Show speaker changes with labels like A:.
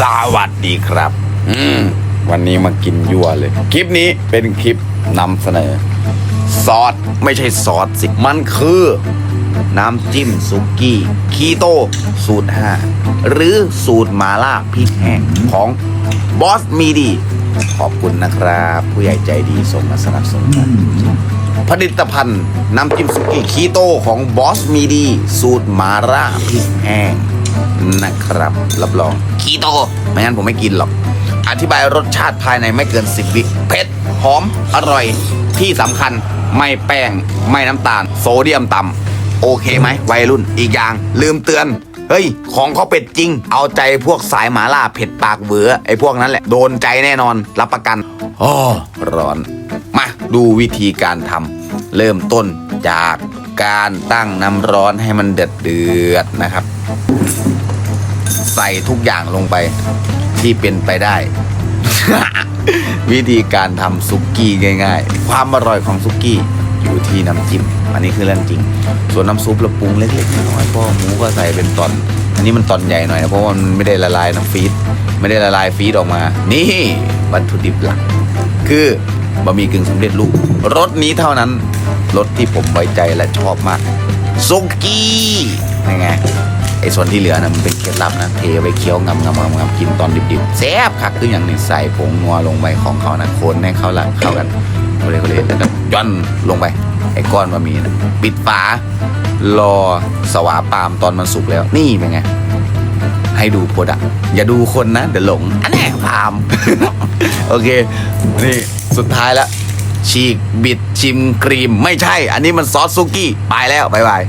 A: สวัสดีครับ อืมวันนี้มากินยั่วเลย คลิปนี้เป็นคลิปนำเสนอ ซอสไม่ใช่ซอสสิ มันคือ น้ำจิ้มซุกี้คีโตสูตร 5 หรือสูตรมาล่าพริกแห้งของบอสมีดี ขอบคุณนะครับ ผู้ใหญ่ใจดีส่งมาสนับสนุนกันผลิตภัณฑ์น้ำจิ้มซุกี้คีโตของบอสมีดี สูตรมาล่าพริกแห้ง นะครับ รับรองคีโตไม่งั้นผมไม่กินหรอก อธิบายรสชาติภายในไม่เกิน10วิเผ็ดหอม อร่อย ที่สำคัญไม่แป้ง ไม่น้ำตาล โซเดียมต่ำโอเคไหมวัยรุ่นอีกอย่าง ลืมเตือนเฮ้ย ของเขาเป็ดจริง เอาใจพวกสายหมาล่าเผ็ดปากเบือไอ้พวกนั้นแหละ โดนใจแน่นอน รับประกันอ๋อร้อน มาดูวิธีการทำเริ่มต้นจาก การตั้งน้ำร้อนให้มันเดือดเดือดๆนะครับ ใส่ทุกอย่างลงไปที่เป็นไปได้ วิธีการทำซุกี้ง่าย ๆ ความอร่อยของซุกี้อยู่ที่น้ำจิ้มอันนี้คือเรื่องจริง ส่วนน้ำซุปเราปรุงเล็กๆน้อยๆเพราะว่าหมูก็ใส่เป็นตอน อันนี้มันตอนใหญ่หน่อยนะเพราะว่ามันไม่ได้ละลายน้ำฟีดไม่ได้ละลายฟีดออกมา นี่วัตถุดิบหลัก คือบะหมี่กึ่งสำเร็จรูปรสนี้เท่านั้น รสที่ผมไว้ใจและชอบมากซุกี้ยังไงไอ้ส่วนที่เหลือนะมันเป็นเคล็ดลับนะเทไปเคี้ยวงำงำงำงำกินตอนดิบๆแซ่บคักคืออย่างนี้ใส่ผงนัวลงไปของเขานะคนให้เข้าละเข้ากันเขาเลยเขาเลยแล้วก็ย่อนลงไปไอ้ก้อนบะหมี่นะปิดฝารอสวาปามตอนมันสุกแล้ว นี่เป็นไงให้ดูโปรดักอย่าดูคนนะ เดี๋ยวหลง อันแน่พาม โอเค นี่สุดท้ายแล้ว ฉีกบิดชิมครีม ไม่ใช่ อันนี้มันซอสซุกี้ ไปแล้วบายบาย